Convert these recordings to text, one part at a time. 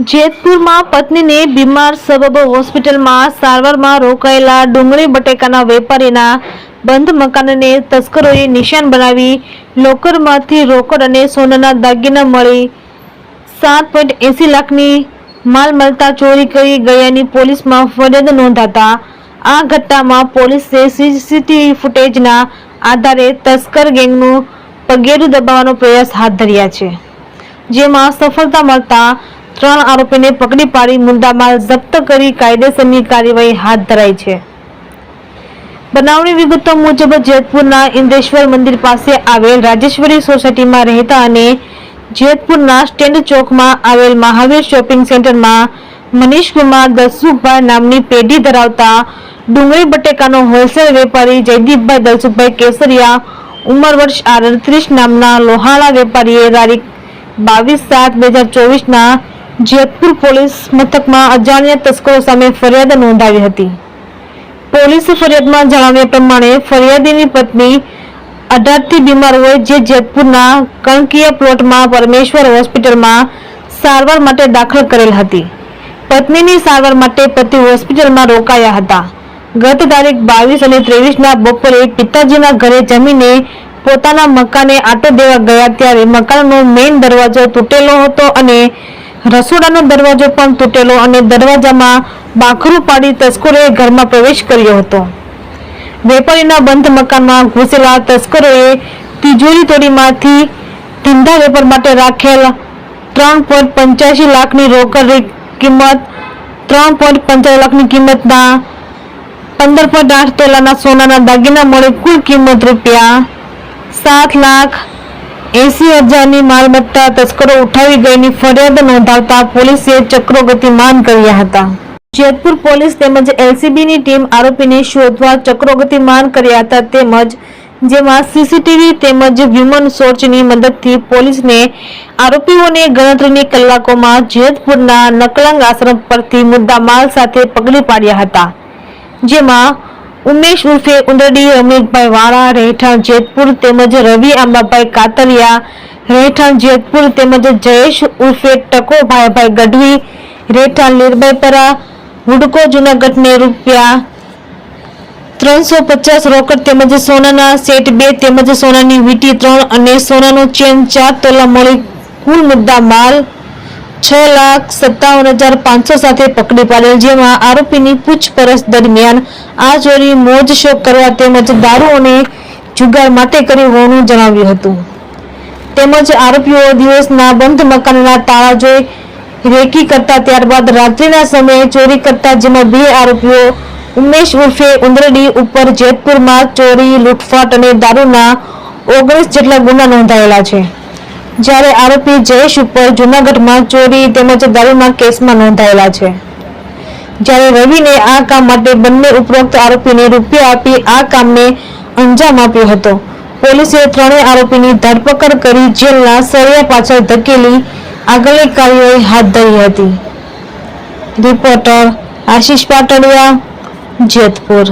જેતપુરમાં પત્નીને બીમાર સબબ હોસ્પિટલમાં સારવારમાં રોકાયેલા ડુંગળી બટેકાના વેપારીના બંધ મકાનને તસ્કરોએ નિશાન બનાવી લોકરમાંથી રોકડ અને સોનાના દાગીના મળી. સાત પોઈન્ટ એંસી લાખની માલ મળતા ચોરી કરી ગયાની પોલીસમાં ફરિયાદ નોંધાતા આ ઘટનામાં પોલીસે સીસીટીવી ફૂટેજના આધારે તસ્કર ગેંગનું પગેરું દબાવવાનો પ્રયાસ હાથ ધર્યા છે, જેમાં સફળતા મળતા ત્રણ આરોપીને પકડી પાડી મુદ્દામાલ જપ્ત કરી કાયદેસરની કાર્યવાહી હાથ ધરાઈ છે. બનાવની વિગતો મુજબ જેતપુરના ઇન્દ્રેશ્વર મંદિર પાસે આવેલ રાજેશ્વરી સોસાયટીમાં રહેતા અને જેતપુરના સ્ટેન્ડ ચોકમાં આવેલ મહાવીર શોપિંગ સેન્ટરમાં મનીષ કુમાર દસુભાઈ નામની પેઢી ધરાવતા ડુંગળી બટેકાનો હોલસેલ વેપારી જયદીપભાઈ દલસુખભાઈ કેસરિયા, ઉંમર વર્ષ આડત્રીસ નામના લોહાણા વેપારીએ તારીખ બાવીસ સાત બે હજાર ચોવીસના જેતપુર પોલીસ મથકમાં અજાણ્યા તસ્કરો સામે ફરિયાદ નોંધાવી હતી. પોલીસ ફરિયાદમાં જણાવ્યા પ્રમાણે ફરિયાદીની પત્ની અઢારથી બીમાર હોય જે જેતપુરના કણકીય પ્લોટમાં પરમેશ્વર હોસ્પિટલમાં સારવાર માટે દાખલ કરેલ હતી. પત્નીની સારવાર માટે પતિ હોસ્પિટલમાં રોકાયા હતા. ગત તારીખ બાવીસ અને ત્રેવીસના બપોરે પિતાજીના ઘરે જમીને પોતાના મકાને આટો દેવા ગયા ત્યારે મકાનનો મેઇન દરવાજો તૂટેલો હતો અને રસોડાનો દરવાજો પણ તૂટેલો અને દરવાજામાં બાખરું પાડી તસ્કરોએ ઘરમાં પ્રવેશ કર્યો હતો. વેપારીના બંધ મકાનમાં ઘૂસેલા તસ્કરોએ તિજોરી તોડીમાંથી ધંધા વેપાર માટે રાખેલ ત્રણ પોઈન્ટ પંચ્યાસી લાખની રોકડની કિંમત, ત્રણ પોઈન્ટ પંચાવન લાખની કિંમતના પંદર પોઈન્ટ આઠ તોલાના સોનાના દાગીના મળી કુલ કિંમત રૂપિયા સાત લાખ એસી હજારની માલમત્તા તસ્કરો ઉઠાવી ગઈની ફરિયાદ નોંધાવતા પોલીસે ચક્રો ગતિમાન કર્યા હતા. જેતપુર પોલીસ તેમજ એલસીબીની ટીમ આરોપીને શોધવા ચક્રો ગતિમાન કર્યા હતા તેમજ જેમાં સીસીટીવી તેમજ હ્યુમન સોર્ચની મદદથી પોલીસને આરોપીઓને ગણતરીની કલાકોમાં જેતપુરના નકલંગ આશ્રમ પરથી મુદ્દામાલ સાથે પકડી પાડ્યા હતા. જેમાં ઉમેશ ઉર્ફે કુંડડી અમિતભાઈ વાળા, રહેઠાણ જેતપુર તેમજ રવિ આંબાભાઈ કાતરિયા, રહેઠાણ જેતપુર તેમજ જયેશ ઉર્ફે ટકોભાઈભાઈ ગઢવી, રહેઠાણ લીરબાઈપરા હુડકો જુનાગઢને રૂપિયા ત્રણસો પચાસ રોકડ તેમજ સોનાના સેટ બે તેમજ સોનાની વીટી ત્રણ અને સોનાનો ચેન ચાર તોલા મળી કુલ મુદ્દા માલ છ લાખ સત્તાવન હજાર પાંચસો સાથે પકડી પાડેલ, જેમાં આરોપીની પૂછપરછ દરમિયાન આ ચોરી મોજ શોખ કરવા તેમજ દારૂ અને જુગાર માટે કરી હોવાનું જણાવ્યું હતું. તેમજ આરોપીઓ દિવસના બંધ મકાનના તાળા જોઈ રેકી કરતા ત્યારબાદ રાત્રિના સમયે ચોરી કરતા, જેમાં બે આરોપીઓ ઉમેશ ઉર્ફે ઉંદરડી ઉપર જેતપુરમાં ચોરી, લૂંટફાટ અને દારૂના ઓગણીસ જેટલા ગુના નોંધાયેલા છે. જ્યારે આરોપી જયેશ ઉપર જૂનાગઢમાં ચોરી તેમજ દારૂના કેસમાં નોંધાયેલા છે. જ્યારે રવિને આ કામ માટે બંને ઉપરોક્ત આરોપીને રૂપિયા આપી આ કામને અંજામ આપ્યો હતો. પોલીસે ત્રણેય આરોપીની ધરપકડ કરી જેલના સળિયા પાછળ ધકેલી આગળની કાર્યવાહી હાથ ધરી હતી. રિપોર્ટર આશીષ પાટડિયા જેતપુર.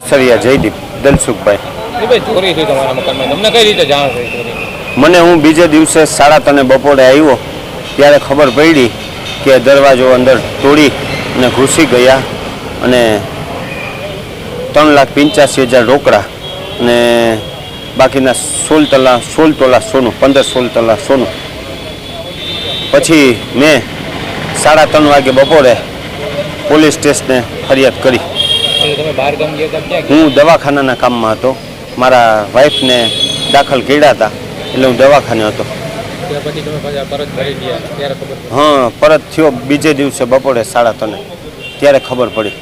સરિયા જયદીપ દલસુખભાઈ. ભાઈ ચોરી થઈ તમારા મકાનમાં. તમને કઈ રીતે જાણ થઈ? ચોરી મને હું બીજે દિવસે સાડા ત્રણે બપોરે આવ્યો ત્યારે ખબર પડી કે દરવાજો અંદર તોડી અને ઘૂસી ગયા અને ત્રણ લાખ પંચ્યાસી હજાર રોકડા અને બાકીના સોળ તલા સોળ તોલા સોનું પંદર સોળ તલા સોનું. પછી મેં સાડા ત્રણ વાગે બપોરે પોલીસ સ્ટેશને ફરિયાદ કરી. હું દવાખાનાના કામમાં હતો. મારા વાઈફને દાખલ કર્યા હતા. એટલે હું દવાખાને હતો. હા પરત થયો બીજે દિવસે બપોરે સાડા ત્રણે. ત્યારે ખબર પડી.